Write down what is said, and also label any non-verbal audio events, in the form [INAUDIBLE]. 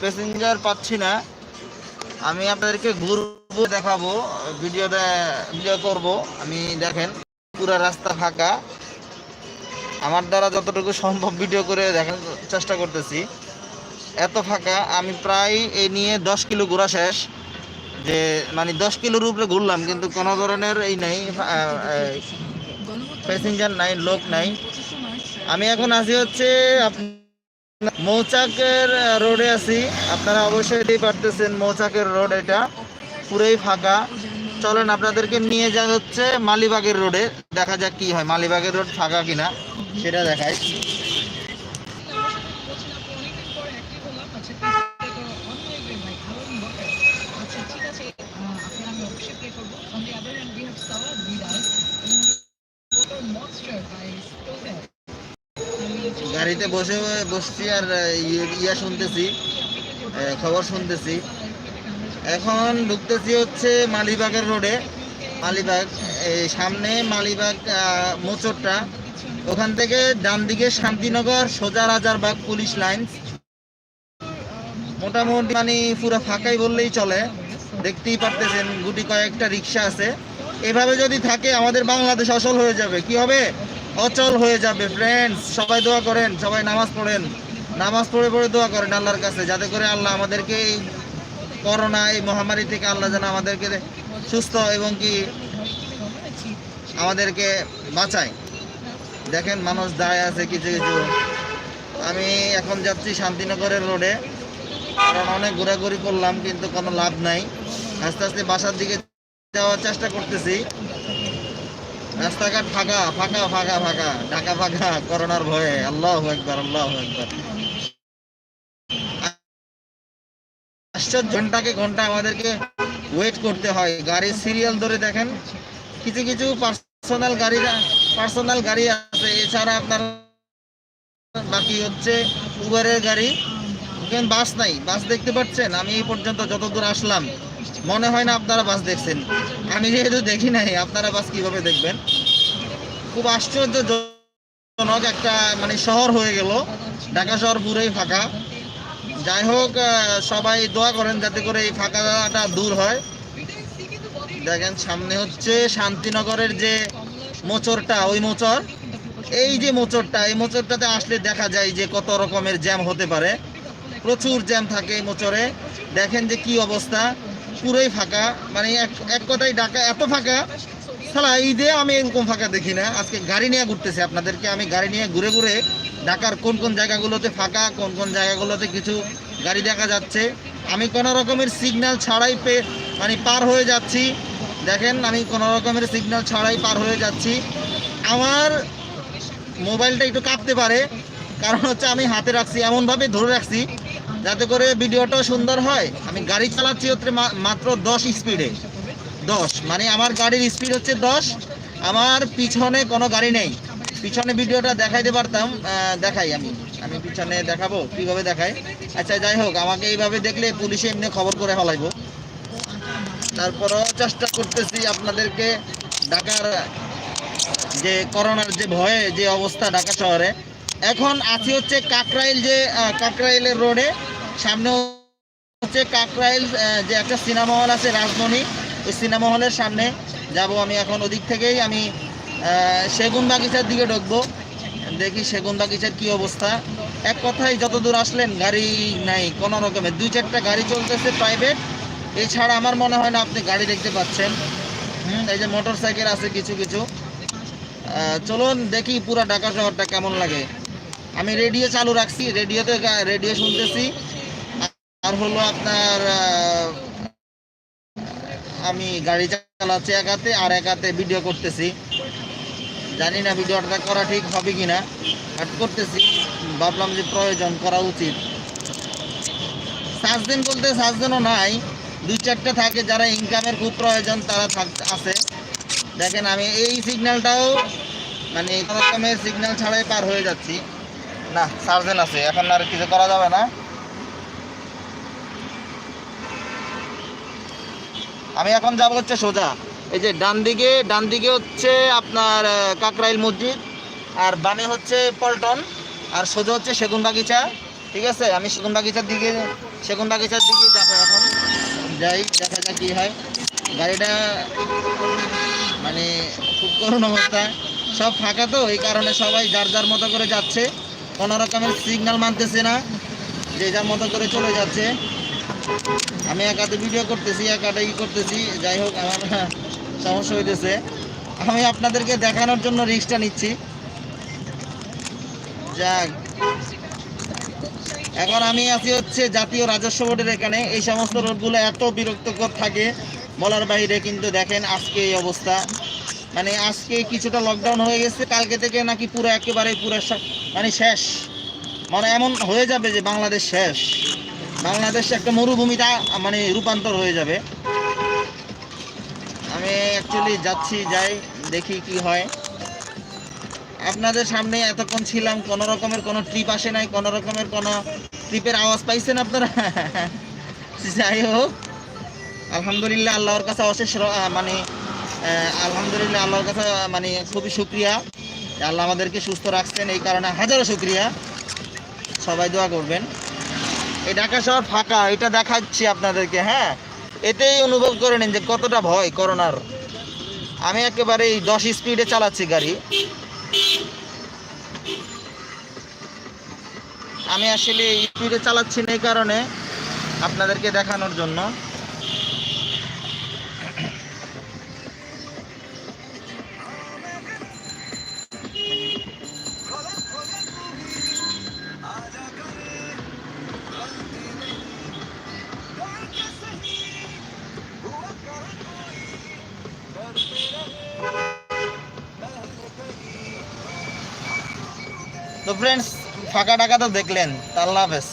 Passenger পাচ্ছি না। আমি আপনাদেরকে ঘুরবো, দেখাবো ভিডিও ভিডিও করব। আমি দেখেন, পুরো রাস্তা ফাঁকা। আমার দ্বারা যতটুকু সম্ভব ভিডিও করে দেখার চেষ্টা করতেছি। এত ফাঁকা, আমি প্রায় এই নিয়ে দশ কিলো ঘোরা শেষ। যে মানে দশ কিলোর উপরে ঘুরলাম, কিন্তু কোনো ধরনের এই নাই প্যাসেঞ্জার নাই, লোক নাই। আমি এখন আছি হচ্ছে মৌচাকের রোডে আছি। আপনারা অবশ্যই দেখতে পারতেছেন মৌচাকের রোড এটা। পুরোই ফাঁকা। চলেন, আপনাদেরকে নিয়ে যা হচ্ছে মালিবাগের রোডে। দেখা যাক কি হয়। মালিবাগের রোড ফাঁকা কিনা, সেটা দেখাই। গাড়িতে বসে বসছি আর ইয়ে- ইয়া শুনতেছি খবর শুনতেছি। এখন ঢুকতেছি হচ্ছে মালিবাগের রোডে। মালিবাগ এই সামনে মালিবাগ মোচরটা। ওখান থেকে ডান দিকে শান্তিনগর, সোজা রাজারবাগ পুলিশ লাইন। মোটামুটি মানে পুরো ফাঁকাই বললেই চলে। দেখতেই পারতেছেন, গুটি কয়েকটা রিক্সা আছে। এভাবে যদি থাকে, আমাদের বাংলাদেশ অচল হয়ে যাবে। কি হবে? অচল হয়ে যাবে ফ্রেন্ডস সবাই দোয়া করেন, সবাই নামাজ পড়েন। নামাজ পড়ে পড়ে দোয়া করেন আল্লাহর কাছে, যাতে করে আল্লাহ আমাদেরকে এই করোনা, এই মহামারী থেকে আল্লাহ যেন আমাদেরকে সুস্থ এবং কি আমাদেরকে বাঁচায়। দেখেন মানুষ দাঁড়ায় আছে কিছু কিছু। আমি এখন যাচ্ছি শান্তিনগরের রোডে কারণ অনেক ঘোরাঘুরি করলাম, কিন্তু কোনো লাভ নাই। আস্তে আস্তে বাসার দিকে যাওয়ার চেষ্টা করতেছি। রাস্তাঘাট ফাঁকা ফাঁকা ফাঁকা ফাঁকা, ঢাকা ফাঁকা, করোনার ভয়ে। আল্লাহ একবার আল্লাহ একবার আশ্চর্য ঘন্টাকে ঘণ্টা আমাদেরকে ওয়েট করতে হয়। গাড়ির সিরিয়াল ধরে দেখেন, কিছু কিছু পার্সোনাল গাড়ি পার্সোনাল গাড়ি আছে। এছাড়া আপনার বাকি হচ্ছে উবারের গাড়ি। বাস নাই বাস দেখতে পাচ্ছেন? আমি এই পর্যন্ত যতদূর আসলাম মনে হয় না আপনারা বাস দেখছেন। আমি যেহেতু দেখি নাই, আপনারা বাস কীভাবে দেখবেন? খুব আশ্চর্যজনক একটা মানে শহর হয়ে গেল। ঢাকা শহর পুরোই ফাঁকা। যাই হোক সবাই দোয়া করেন যাতে করে এই ফাঁকাটা দূর হয়। দেখেন, সামনে হচ্ছে শান্তিনগরের যে মোচরটা, ওই মোচর। এই যে মোচরটা, এই মোচরটাতে আসলে দেখা যায় যে কত রকমের জ্যাম হতে পারে। প্রচুর জ্যাম থাকে এই মোচরে। দেখেন যে কি অবস্থা। পুরোই ফাঁকা। মানে এক এক কথায় ঢাকা এত ফাঁকা। সালা ঈদে আমি এরকম ফাঁকা দেখি না। আজকে গাড়ি নিয়ে ঘুরতেছি আপনাদেরকে। আমি গাড়ি নিয়ে ঘুরে ঘুরে ঢাকার কোন কোন জায়গাগুলোতে ফাঁকা, কোন কোন জায়গাগুলোতে কিছু গাড়ি দেখা যাচ্ছে। আমি কোনো রকমের সিগন্যাল ছাড়াই পে মানে পার হয়ে যাচ্ছি। দেখেন, আমি কোনো রকমের সিগন্যাল ছাড়াই পার হয়ে যাচ্ছি। আমার মোবাইলটা একটু কাঁপতে পারে। কারণ হচ্ছে আমি হাতে রাখছি, এমনভাবে ধরে রাখছি যাতে করে ভিডিওটাও সুন্দর হয়। আমি গাড়ি চালাচ্ছি হচ্ছে মাত্র দশ স্পিডে দশ মানে আমার গাড়ির স্পিড হচ্ছে দশ। আমার পিছনে কোনো গাড়ি নেই। পিছনে ভিডিওটা দেখাইতে পারতাম দেখাই আমি। আমি পিছনে দেখাবো, কীভাবে দেখাই আচ্ছা যাই হোক, আমাকে এইভাবে দেখলে পুলিশে এমনি খবর করে ফেলাইবো। তারপরও চেষ্টা করতেছি আপনাদেরকে ঢাকার যে করোনার যে ভয়ে যে অবস্থা ঢাকা শহরে এখন আছি হচ্ছে কাকরাইল যে কাকরাইলের রোডে। সামনে হচ্ছে কাকরাইল যে একটা সিনেমা হল আছে রাজমণি, ওই সিনেমা হলের সামনে যাব আমি এখন ওদিক থেকেই। আমি সেগুন বাগিচার দিকে ঢুকবো। দেখি সেগুন বাগিচার কি অবস্থা। এক কথায় যত দূর আসলেন, গাড়ি নাই, কোনো রকমের। দুই চারটা গাড়ি চলতেছে প্রাইভেট এছাড়া আমার মনে হয় না আপনি গাড়ি দেখতে পাচ্ছেন। হুম, এই যে মোটর সাইকেল আছে কিছু কিছু। চলুন দেখি পুরো ঢাকা শহরটা কেমন লাগে। আমি রেডিও চালু রাখছি রেডিওতে রেডিও শুনতেছি। আর হলো আপনার আমি গাড়ি চালাচ্ছি এক হাতে আর এক হাতে ভিডিও করতেছি। জানি না ভিডিওটা করা ঠিক হবে কি না বাট করতেছি। ভাবলাম যে প্রয়োজন করা উচিত। সাত দিন বলতে সাত দিনও নাই, দুই চারটে থাকে যারা ইনকামের খুব প্রয়োজন, তারা থাক আছে। দেখেন আমি এই সিগন্যালটাও মানে কোনো রকমের সিগন্যাল ছাড়াই পার হয়ে যাচ্ছি। না সার্জেন আছে, এখন আর কিছু করা যাবে না। আমি এখন যাব হচ্ছে সোজা। এই যে ডান দিকে ডান দিকে হচ্ছে আপনার কাকরাইল মসজিদ, আর বামে হচ্ছে পল্টন, আর সোজা হচ্ছে সেগুন বাগিচা, ঠিক আছে? আমি সেগুন বাগিচার দিকে, সেগুন বাগিচার দিকে যাব এখন। যাই, দেখা যাক কি হয়। গাড়িটা মানে খুব করুণ অবস্থা। সব ফাঁকা তো, এই কারণে সবাই যার যার মতো করে যাচ্ছে। কোনো রকমের সিগন্যাল মানতেছে না, যে যার মতো করে চলে যাচ্ছে। আমি একাতে ভিডিও করতেছি একাটা ই করতেছি, যাই হোক আমার [LAUGHS] সমস্যা হইতেছে। আমি আপনাদেরকে দেখানোর জন্য রিক্সটা নিচ্ছি। যাক। এখন আমি আছি হচ্ছে জাতীয় রাজস্ব বোর্ডের এখানে। এই সমস্ত রোডগুলো এত বিরক্তকর থাকে বলার বাইরে, কিন্তু দেখেন আজকে এই অবস্থা। মানে আজকে কিছুটা লকডাউন হয়ে গেছে, কালকে থেকে নাকি পুরো একেবারে পুরো মানে শেষ। মানে এমন হয়ে যাবে যে বাংলাদেশ শেষ। বাংলাদেশ একটা মরুভূমিটা মানে রূপান্তর হয়ে যাবে। আমি অ্যাকচুয়ালি যাচ্ছি, যাই, দেখি কি হয়। আপনাদের সামনে এতক্ষণ ছিলাম, কোনো রকমের কোনো ট্রিপ আসে নাই, কোনো রকমের কোনো ট্রিপের আওয়াজ পাইছেন আপনারা? [LAUGHS] যাই হোক, আলহামদুলিল্লাহ, আল্লাহর কাছে অশেষ মানে আলহামদুলিল্লাহ, আল্লাহর কাছে মানে খুবই শুক্রিয়া। যে আল্লাহ আমাদেরকে সুস্থ রাখছেন, এই কারণে হাজারো শুক্রিয়া। সবাই দোয়া করবেন। এই ঢাকা শহর ফাঁকা, এটা দেখাচ্ছি আপনাদেরকে হ্যাঁ? এতেই অনুভব করে নিন যে কতটা ভয় করোনার। আমি একেবারে এই দশ স্পিডে চালাচ্ছি গাড়ি। আমি আসলে স্পিডে চালাচ্ছি না এই কারণে আপনাদেরকে দেখানোর জন্য। তো ফ্রেন্ডস ফাঁকা টাকা তো দেখলেন আল্লাহ হাফেজ